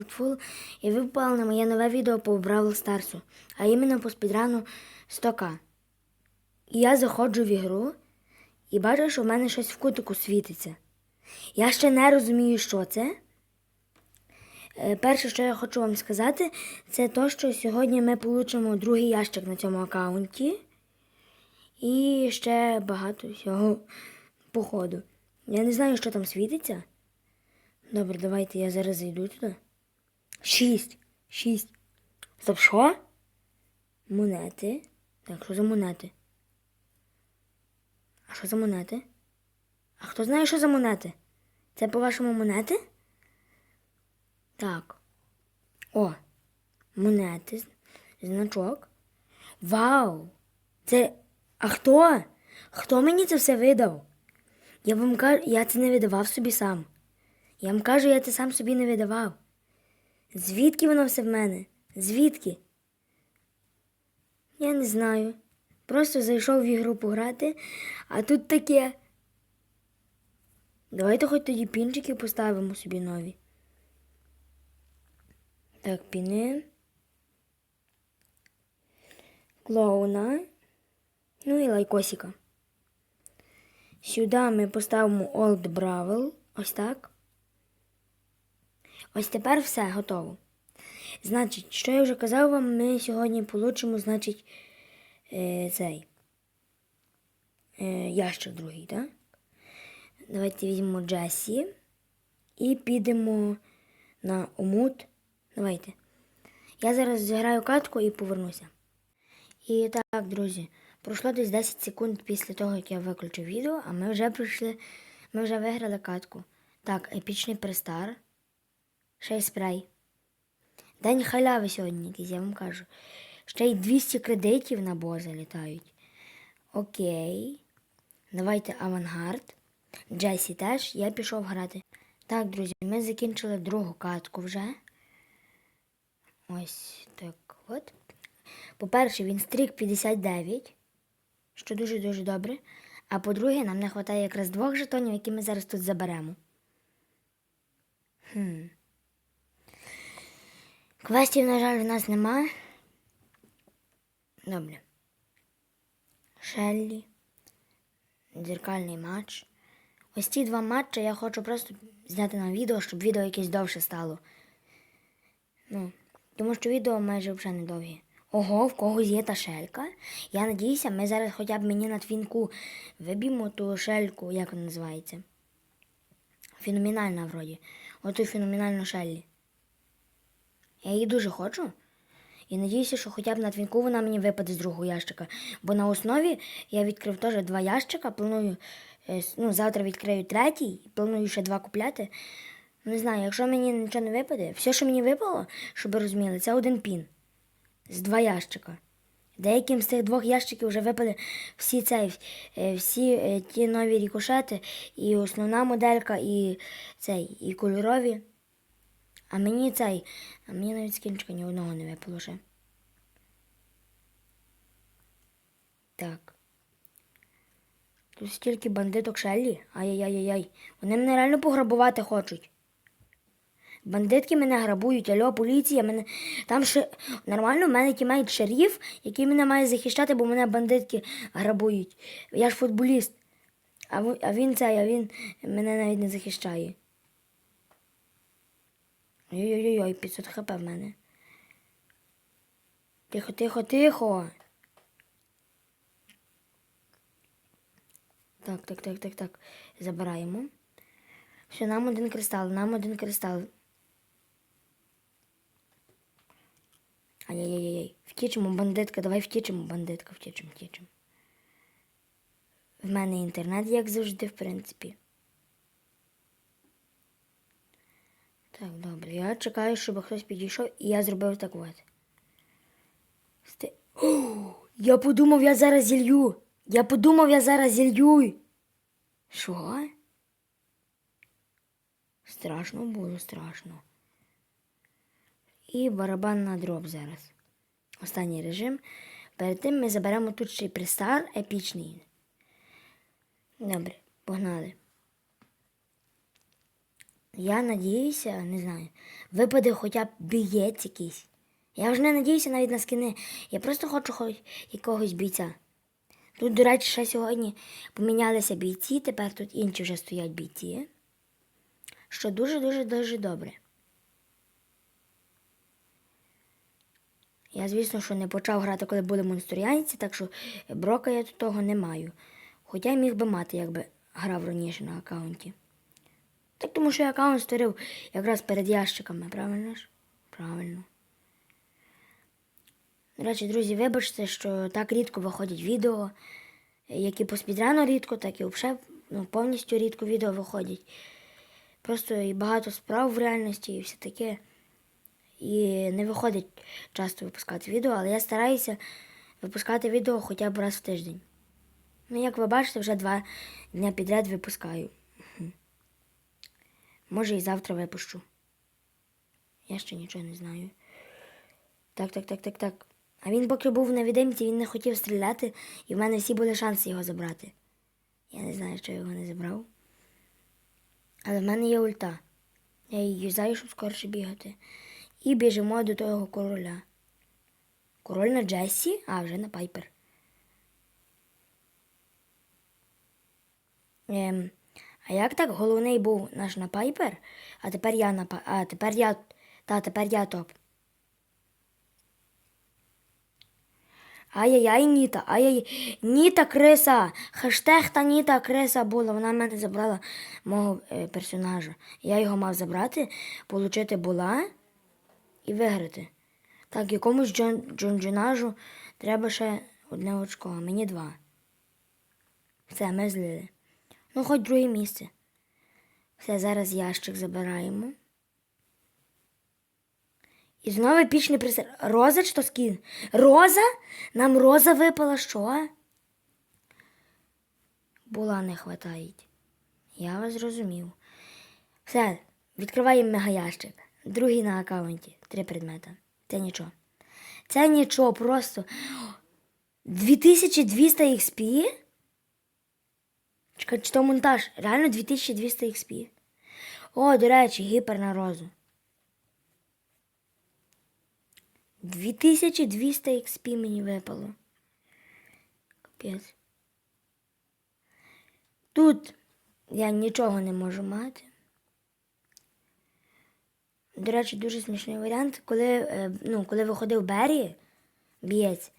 Фул, і ви на моє нове відео по Бравл Старсу, а іменно по спідрану 100к. І я заходжу в ігру і бачу, що в мене щось в кутику світиться. Я ще не розумію, що це. Е, Перше, що я хочу вам сказати, це то, що сьогодні ми получимо другий ящик на цьому аккаунті. І ще багато всього походу. Я не знаю, що там світиться. Добре, давайте я зараз зайду туди. Шість. Шість. Стоп, що? Монети. Так, що за монети? А що за монети? А хто знає, що за монети? Це по-вашому монети? Так. О, монети. Значок. Вау! Це. А хто? Хто мені це все видав? Я вам кажу, я це не видавав собі сам. Я вам кажу, я це сам собі не видавав. Звідки воно все в мене? Звідки? Я не знаю. Просто зайшов в ігру пограти, а тут таке. Давайте хоч тоді пінчики поставимо собі нові. Так, піни. Клоуна. Ну і лайкосика. Сюди ми поставимо Old Bravel. Ось так. Ось тепер все готово. Значить, що я вже казав вам, ми сьогодні получимо, значить, е, цей е, ящик другий, так? Давайте візьмемо Джесі і підемо на омут. Давайте. Я зараз зіграю катку і повернуся. І так, друзі, пройшло десь 10 секунд після того, як я виключив відео, а ми вже прийшли, ми вже виграли катку. Так, епічний престар. Ще й спрей. День халяви сьогодні, якийсь, я вам кажу. Ще й 200 кредитів на боза літають. Окей. Давайте авангард. Джесі теж, я пішов грати. Так, друзі, ми закінчили другу катку вже. Ось так от. По-перше, він стрік 59, що дуже-дуже добре. А по-друге, нам не вистачає якраз двох жетонів, які ми зараз тут заберемо. Хм. Квестів, на жаль, в нас нема. Добре. Шеллі. Дзеркальний матч. Ось ці два матчі я хочу просто зняти на відео, щоб відео якесь довше стало. Ну, тому що відео майже вже не довгі. Ого, в когось є та шелька. Я надіюся, ми зараз хоча б мені на твінку виб'ємо ту шельку, як вона називається. Феноменальна вроді. Оту феноменальну шеллі. Я її дуже хочу. І надіюся, що хоча б на твінку вона мені випаде з другого ящика. Бо на основі я відкрив теж два ящика, планую, е, ну, завтра відкрию третій, і планую ще два купляти. Не знаю, якщо мені нічого не випаде, все, що мені випало, щоб розуміли, це один пін. З два ящика. Деяким з цих двох ящиків вже випали всі цей, е, всі е, ті нові рікошети, і основна моделька, і цей, і кольорові. А мені цей, а мені навіть скінчика ні одного не випало ще. Так. Тут стільки бандиток Шеллі. Ай-яй-яй-яй. Вони мене реально пограбувати хочуть. Бандитки мене грабують, альо, поліція, мене. Там ще нормально, в мене тімейт шеріф, який мене має захищати, бо мене бандитки грабують. Я ж футболіст. А він цей, а він мене навіть не захищає. Ой-ой-ой, 500 хп в мене. Тихо, тихо, тихо. Так, так, так, так, так. Забираємо. Все, нам один кристал, нам один кристал. Ай-яй-яй-яй. Втічемо, бандитка, давай втічемо, бандитка, втічемо, втічемо. В мене інтернет, як завжди, в принципі. Так, добре. Я чекаю, щоб хтось підійшов, і я зробив так от. Сти... О, я подумав, я зараз зілью. Я подумав, я зараз зілью. Що? Страшно було, страшно. І барабан на дроб зараз. Останній режим. Перед тим ми заберемо тут ще й пристар епічний. Добре, погнали. Я надіюся, не знаю, випаде хоча б бієць якийсь. Я вже не надіюся навіть на скини. Я просто хочу хоч якогось бійця. Тут, до речі, ще сьогодні помінялися бійці, тепер тут інші вже стоять бійці. Що дуже-дуже дуже добре. Я, звісно, що не почав грати, коли були монстріянці, так що брока я тут того не маю. Хоча й міг би мати, якби грав раніше на аккаунті. Так тому що я аккаунт створив якраз перед ящиками, правильно ж? Правильно. До речі, друзі, вибачте, що так рідко виходять відео, як і по спідрану рідко, так і взагалі ну, повністю рідко відео виходять. Просто і багато справ в реальності і все таке. І не виходить часто випускати відео, але я стараюся випускати відео хоча б раз в тиждень. Ну, як ви бачите, вже два дня підряд випускаю. Може і завтра випущу. Я ще нічого не знаю. Так, так, так, так, так. А він поки був на відимці, він не хотів стріляти, і в мене всі були шанси його забрати. Я не знаю, що його не забрав. Але в мене є ульта. Я її юзаю, щоб скорше бігати. І біжимо до того короля. Король на Джесі, а вже на Пайпер. Ем, а як так головний був наш на Пайпер, а тепер я на Па- А тепер я. Та тепер я топ. Ай-яй-яй, Ніта, ай-яй. Ніта криса. Хештег та Ніта криса була. Вона в мене забрала мого е, персонажа. Я його мав забрати, получити була і виграти. Так, якомусь Джон, Джонджонажу треба ще одне очко, а мені два. Все, ми злили. Ну, хоч друге місце. Все, зараз ящик забираємо. І знову епічний присер. Роза чи то скін? Роза? Нам роза випала, що? Була не хватає. Я вас зрозумів. Все, відкриваємо мегаящик. Другий на аккаунті. Три предмета. Це нічого. Це нічого, просто 2200 XP? Чекай, чи то монтаж? Реально 2200 XP? О, до речі, гіпер на розу. 2200 XP мені випало. Капець. Тут я нічого не можу мати. До речі, дуже смішний варіант. Коли, е, ну, коли виходив Беррі, бієць,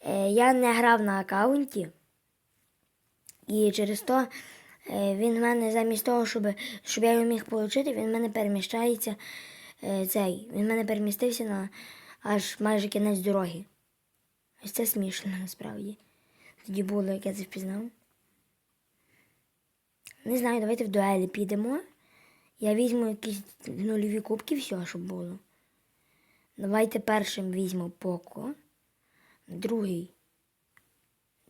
е, я не грав на аккаунті. І через то е, він в мене замість того, щоб, щоб я його міг отримати, він в мене переміщається е, цей. Він в мене перемістився на аж майже кінець дороги. Ось це смішно насправді. Тоді було, як я це впізнав. Не знаю, давайте в дуелі підемо. Я візьму якісь нульові кубки, все, щоб було. Давайте першим візьму Поко. Другий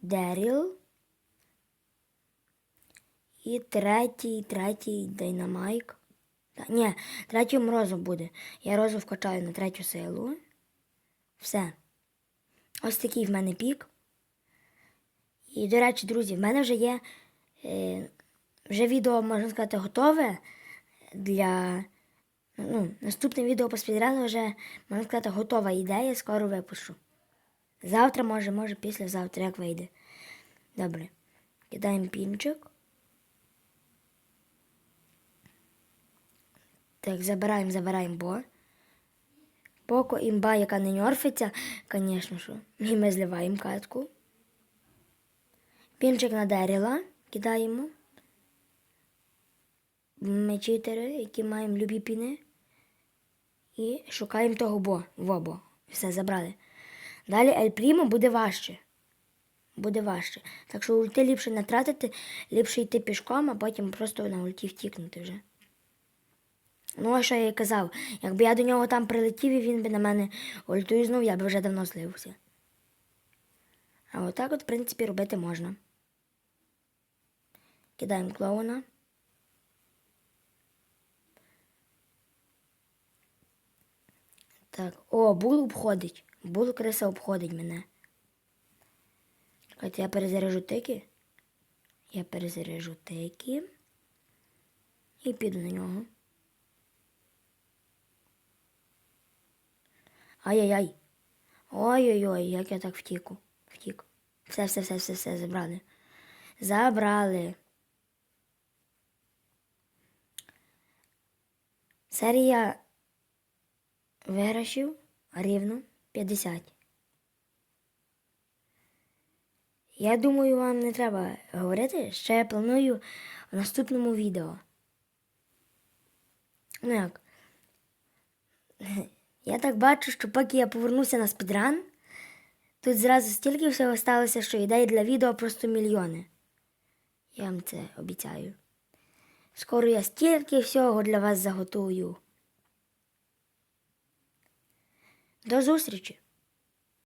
Деріл. І третій, третій Дайнамайк. Та, ні, третій Розу буде. Я розу вкачаю на третю силу. Все. Ось такий в мене пік. І, до речі, друзі, в мене вже є. Е, вже відео, можна сказати, готове для. Ну, наступне відео по спідрану вже, можна сказати, готова ідея, скоро випущу. Завтра, може, може, післязавтра, як вийде. Добре. Кидаємо пінчик. Так, забираємо, забираємо бо. Поко імба, яка не ньорфиться, звісно що. І ми зливаємо катку. Пінчик на Деріла кидаємо. Ми читери, які маємо любі піни. І шукаємо того бо. Вобо. Все, забрали. Далі Ель Прімо буде важче. Буде важче. Так що ульти ліпше не тратити, ліпше йти пішком, а потім просто на ульті втікнути вже. Ну, а що я й казав, якби я до нього там прилетів і він би на мене ультузнув, я б вже давно злився. А отак от, в принципі, робити можна. Кидаємо клоуна. Так, о, бул обходить. Бул криса обходить мене. Чекайте, я перезаряжу тики. Я перезаряжу тики. І піду на нього. Ай-яй-яй. Ой-ой-ой, як я так втіку. Втік. Все, все, все, все, все, забрали. Забрали. Серія виграшів рівно 50. Я думаю, вам не треба говорити, що я планую в наступному відео. Ну як? Я так бачу, що поки я повернуся на спідран, тут зразу стільки всього сталося, що ідей для відео просто мільйони. Я вам це обіцяю. Скоро я стільки всього для вас заготую. До зустрічі!